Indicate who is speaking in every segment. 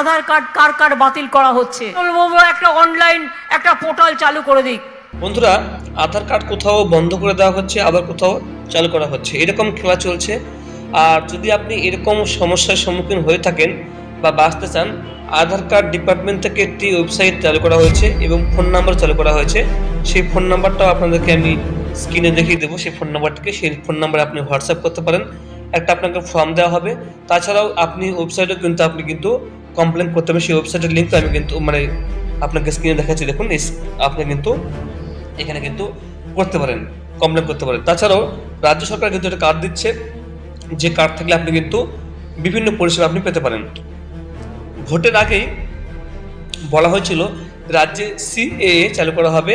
Speaker 1: আধার card কার কার বাতিল করা হচ্ছে? একটা অনলাইন একটা পোর্টাল চালু করে দিক
Speaker 2: বন্ধুরা আধার কার্ড কোথাও বন্ধ করে দেওয়া হচ্ছে আবার কোথাও চালু করা হচ্ছে। এরকম খেলা চলছে। আর যদি আপনি এরকম সমস্যার সম্মুখীন হয়ে থাকেন বা বাঁচতে চান আধার কার্ড ডিপার্টমেন্ট থেকে একটি ওয়েবসাইট চালু করা হয়েছে এবং ফোন নাম্বার চালু করা হয়েছে। সেই ফোন নাম্বারটাও আপনাদেরকে আমি স্ক্রিনে দেখিয়ে দেবো। সেই ফোন নাম্বারটিকে সেই ফোন নাম্বারে আপনি হোয়াটসঅ্যাপ করতে পারেন। একটা আপনাকে ফর্ম দেওয়া হবে। তাছাড়াও আপনি ওয়েবসাইটেও কিন্তু আপনি কিন্তু কমপ্লেন করতে হবে, সেই ওয়েবসাইটের লিঙ্ক আমি কিন্তু মানে আপনাকে স্ক্রিনে দেখাচ্ছি, দেখুন আপনি কিন্তু এখানে কিন্তু করতে পারেন কমপ্লেন করতে পারেন। তাছাড়াও রাজ্য সরকার কিন্তু একটা কার্ড দিচ্ছে, যে কার্ড থাকলে আপনি কিন্তু বিভিন্ন পরিষেবা আপনি পেতে পারেন। ভোটের আগেই বলা হয়েছিল, রাজ্যে সিএএ চালু করা হবে।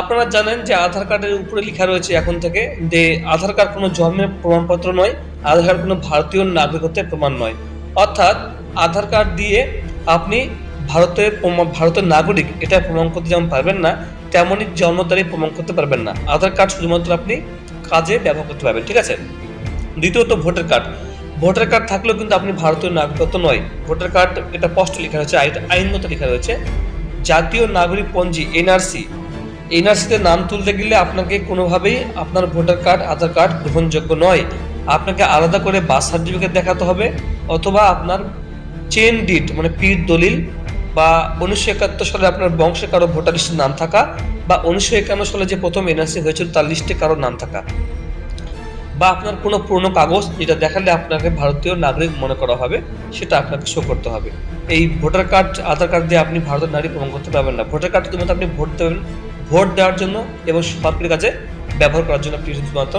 Speaker 2: আপনারা জানেন যে আধার কার্ডের উপরে লেখা রয়েছে এখন থেকে যে আধার কার্ড কোনো জন্মের প্রমাণপত্র নয়, আধার কার্ড কোনো ভারতীয় নাগরিকত্বের প্রমাণ নয়। অর্থাৎ আধার কার্ড দিয়ে আপনি ভারতের ভারতের নাগরিক, এটা প্রমাণ করতে যেমন পারবেন না, তেমনই জন্ম তারিখ প্রমাণ করতে পারবেন না। আধার কার্ড শুধুমাত্র আপনি কাজে ব্যবহার করতে পারবেন, ঠিক আছে? দ্বিতীয়ত ভোটার কার্ড। ভোটার কার্ড থাকলেও কিন্তু আপনি ভারতীয় নাগরিকত্ব নয়। ভোটার কার্ড, এটা স্পষ্ট লেখা রয়েছে, আইন- আইনগত লেখা রয়েছে। জাতীয় নাগরিক পঞ্জি, এনআরসি। এনআরসিতে নাম তুলতে গেলে আপনাকে কোনোভাবেই আপনার ভোটার কার্ড, আধার কার্ড গ্রহণযোগ্য নয়। আপনাকে আলাদা করে বার্থ সার্টিফিকেট দেখাতে হবে, অথবা আপনার চেন ডিট মানে পীর দলিল, বা উনিশশো একাত্তর সালে আপনার বংশে কারও ভোটার লিস্টে নাম থাকা, বা উনিশশো একান্ন সালে যে প্রথম এনআরসি হয়েছিল তার লিস্টে কারও নাম থাকা। বা আপনার কোনো পুরনো কাগজ যেটা দেখালে আপনাকে ভারতীয় নাগরিক মনে করা হবে, সেটা আপনাকে শো করতে হবে। এই ভোটার কার্ড, আধার কার্ড দিয়ে আপনি ভারতের নাগরিক প্রমাণ করতে পারবেন না। ভোটার কার্ড শুধুমাত্র আপনি ভোট দেবেন, ভোট দেওয়ার জন্য এবং সরকারি কাজে ব্যবহার করার জন্য আপনি শুধুমাত্র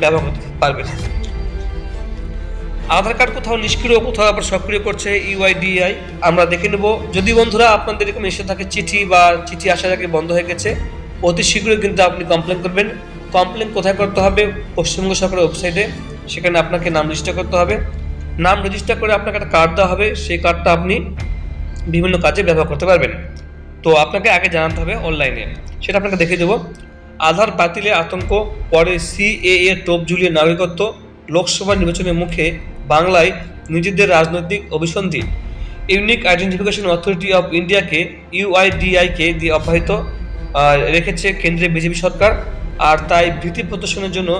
Speaker 2: ব্যবহার করতে পারবেন। আধার কার্ড কোথাও নিষ্ক্রিয়, কোথাও আবার সক্রিয় করছে ইউআইডিআই। আমরা দেখে নেব। যদি বন্ধুরা আপনাদের এরকম এসে থাকে চিঠি বা চিঠি আসার আগে বন্ধ হয়ে গেছে, অতি শীঘ্রই কিন্তু আপনি কমপ্লেন করবেন। কমপ্লেন কোথায় করতে হবে? পশ্চিমবঙ্গ সরকারের ওয়েবসাইটে সেখানে আপনাকে নাম রেজিস্টার করতে হবে। নাম রেজিস্টার করে আপনাকে একটা কার্ড দেওয়া হবে। সেই কার্ডটা আপনি বিভিন্ন কাজে ব্যবহার করতে পারবেন। তো আপনাকে আগে জানাতে হবে অনলাইনে সেটা আপনাকে দেখে দেবো আধার বাতিলে আতঙ্ক, পরে সিএএ টোপ ঝুলিয়ে নাগরিকত্ব। লোকসভা নির্বাচনের মুখে বাংলায় নিজেদের রাজনৈতিক অভিসন্ধি। ইউনিক আইডেন্টিফিকেশন অথরিটি অফ ইন্ডিয়াকে ইউআইডিআইকে দিয়ে অব্যাহত রেখেছে কেন্দ্রের বিজেপি সরকার। আর তাই ভীতি প্রদর্শনের জন্য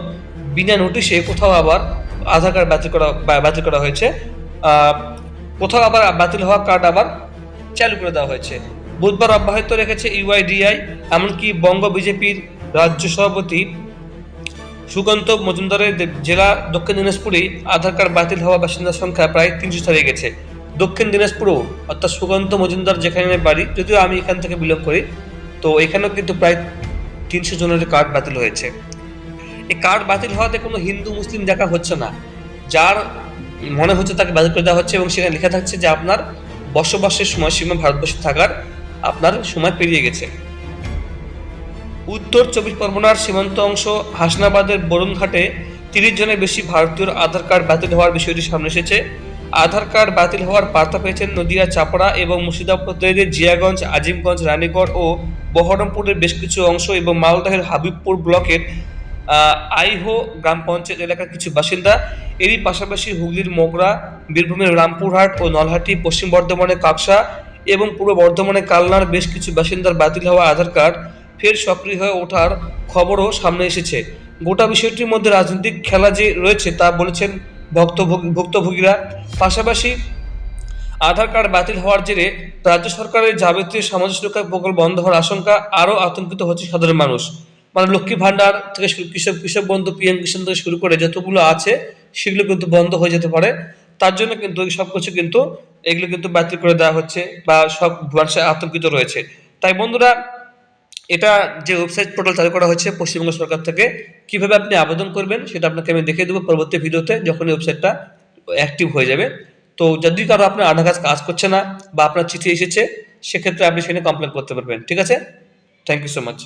Speaker 2: বিনা নোটিশে কোথাও আবার আধার কার্ড বাতিল করা বাতিল করা হয়েছে। কোথাও আবার বাতিল হওয়া কার্ড আবার চালু করে দেওয়া হয়েছে। বুধবার অব্যাহত রেখেছে ইউআইডিআই এমনকি বঙ্গ বিজেপির রাজ্য সভাপতি সুকান্ত মজুমদারের জেলা দক্ষিণ দিনাজপুরে আধার কার্ড বাতিল হওয়া বাসিন্দার সংখ্যা প্রায় তিনশো ছাড়িয়ে গেছে। দক্ষিণ দিনাজপুরও, অর্থাৎ সুকান্ত মজুমদার যেখানে বাড়ি, যদিও আমি এখান থেকে বিলং করি, তো এখানেও কিন্তু প্রায় তিনশো জনের কার্ড বাতিল হয়েছে। এই কার্ড বাতিল হওয়াতে কোনো হিন্দু, মুসলিম দেখা হচ্ছে না। যার মনে হচ্ছে তাকে বাতিল করে দেওয়া হচ্ছে এবং সেখানে লেখা থাকছে যে আপনার বসবাসের সময়সীমা ভারতবর্ষে থাকার আপনার সময় পেরিয়ে গেছে। উত্তর চব্বিশ পরগনার সীমান্ত অংশ হাসনাবাদের বরুণঘাটে তিরিশ জনের বেশি ভারতীয় আধার কার্ড বাতিল হওয়ার বিষয়টি সামনে এসেছে। আধার কার্ড বাতিল হওয়ার বার্তা পেয়েছেন নদিয়া, চাপড়া এবং মুর্শিদাবাদের জিয়াগঞ্জ, আজিমগঞ্জ, রানীগড় ও বহরমপুরের বেশ কিছু অংশ এবং মালদহের হাবিবপুর ব্লকের আইহো গ্রাম পঞ্চায়েত এলাকার কিছু বাসিন্দা। এরই পাশাপাশি হুগলির মোগরা, বীরভূমের রামপুরহাট ও নলহাটি, পশ্চিম বর্ধমানের কাকসা এবং পূর্ব বর্ধমানের কালনার বেশ কিছু বাসিন্দার বাতিল হওয়া আধার কার্ড ফের সক্রিয় হয়ে ওঠার খবরও সামনে এসেছে। গোটা বিষয়টির মধ্যে রাজনৈতিক খেলা যে রয়েছে তা বলেছেন ভক্তভোগী, ভুক্তভোগীরা। পাশাপাশি আধার কার্ড বাতিল হওয়ার জেরে রাজ্য সরকারের যাবতীয় সামাজিক সুরক্ষা প্রকল্প বন্ধ হওয়ার আশঙ্কা আরও আতঙ্কিত হচ্ছে সাধারণ মানুষ। মানে লক্ষ্মী ভান্ডার থেকে কৃষক কৃষক বন্ধু, পিএম কিষাণ থেকে শুরু করে যতগুলো আছে, সেগুলো কিন্তু বন্ধ হয়ে যেতে পারে। তার জন্য কিন্তু সব কিছু কিন্তু, এগুলো কিন্তু বাতিল করে দেওয়া হচ্ছে বা সব মানুষ আতঙ্কিত রয়েছে। তাই বন্ধুরা এটা যে ওয়েবসাইট পোর্টাল চালু করা হয়েছে পশ্চিমবঙ্গ সরকার থেকে, কীভাবে আপনি আবেদন করবেন সেটা আপনাকে আমি দেখিয়ে দেবো পরবর্তী ভিডিওতে যখন ওয়েবসাইটটা অ্যাক্টিভ হয়ে যাবে। তো যদি কারও আপনার আধার কাজ কাজ করছে না বা আপনার চিঠি এসেছে, সেক্ষেত্রে আপনি সেখানে কমপ্লেন করতে পারবেন, ঠিক আছে? Thank you so much